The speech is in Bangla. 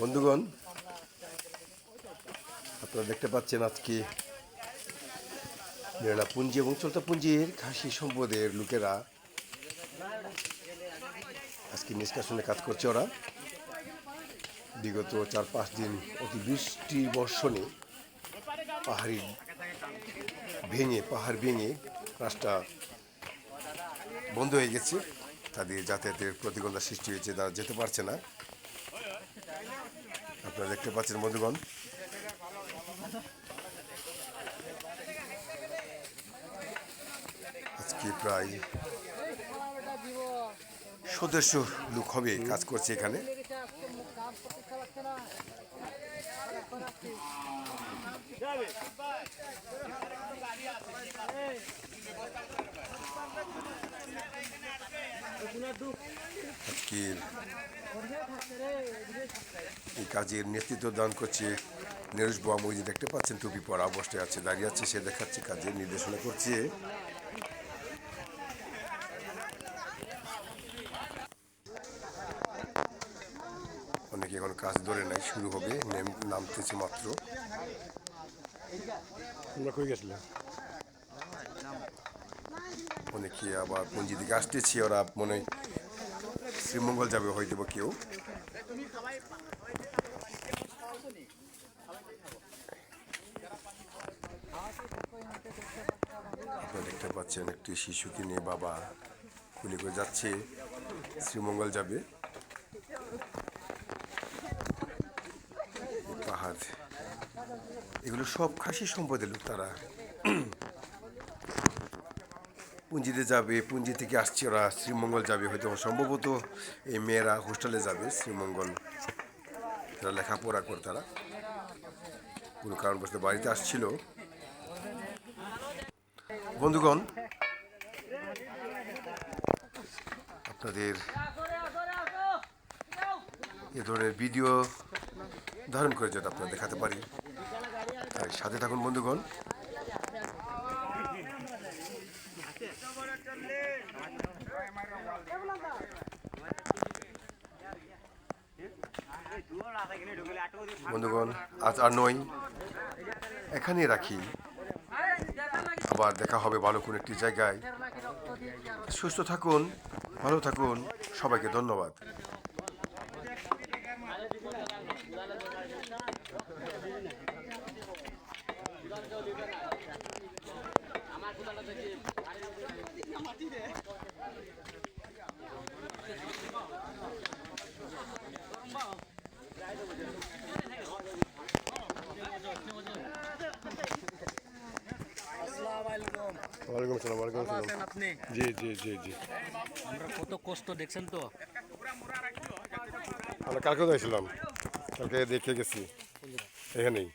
বন্ধুগণ, আপনারা দেখতে পাচ্ছেন আজকে পুঞ্জি এবং চলতা পুঞ্জির খাসি সম্পদের লোকেরা আজকে নিষ্কাশনে কাজ করছে ওরা। বিগত চার পাঁচ দিন অতি বৃষ্টি বর্ষণে পাহাড়ি ভেঙে, পাহাড় ভেঙে রাস্তা বন্ধ হয়ে গেছে। তাদের যাতায়াতের প্রতিকূলতা সৃষ্টি হয়েছে, তারা যেতে পারছে না। আপনারা দেখতে পাচ্ছেন বন্ধুগণ। আজকে প্রায় সদস্য লোক হবে কাজ করছে এখানে। এই কাজের নেতৃত্ব দান করছে নেরুজ বাবু যে দেখতে পাচ্ছেন টুপি পরা অবস্থায় আছে দাঁড়িয়ে আছে সে দেখাচ্ছে কাজের নির্দেশনা করছে। অনেকে এখন কাজ ধরে নাই শুরু হবে নেম- নামতেছে মাত্র। অনেকে আবার পঞ্জি দিকে আসতেছি ওরা মনে হয় শ্রীমঙ্গল যাবে হয়তো কেউ। দেখতে পাচ্ছেন একটি শিশুকে নিয়ে বাবা কুলি করে যাচ্ছে। শ্রীমঙ্গল যাবে। পাহাড়। এগুলো সব খাসি সম্পদের লোক তারা। পুঞ্জিতে যাবে, পুঞ্জি থেকে আসছে ওরা, শ্রীমঙ্গল যাবে হয়তো সম্ভবত এই মেয়েরা হোস্টেলে যাবে, শ্রীমঙ্গল। তারা লেখাপড়া করে তারা। কোনো কারণবশত বাড়িতে আসছিল। বন্ধুগণ, আপনাদের এ ধরনের ভিডিও ধারণ করে যেটা আপনারা দেখাতে পারি সাথে থাকুন বন্ধুগণ। বন্ধুগণ, আজ আর নয়। এখানেই রাখি। আবার দেখা হবে ভালো কোনো একটি জায়গায়। সুস্থ থাকুন, ভালো থাকুন। সবাইকে ধন্যবাদ। ওয়ালাইকুম আসসালাম ওয়ালাইকুম আসসালাম আপনি? জি জি জি জি। আমরা কত কষ্ট দেখছেন তো? আমরা কালকে যাইছিলাম। কালকে দেখে গেছি। এখানেই।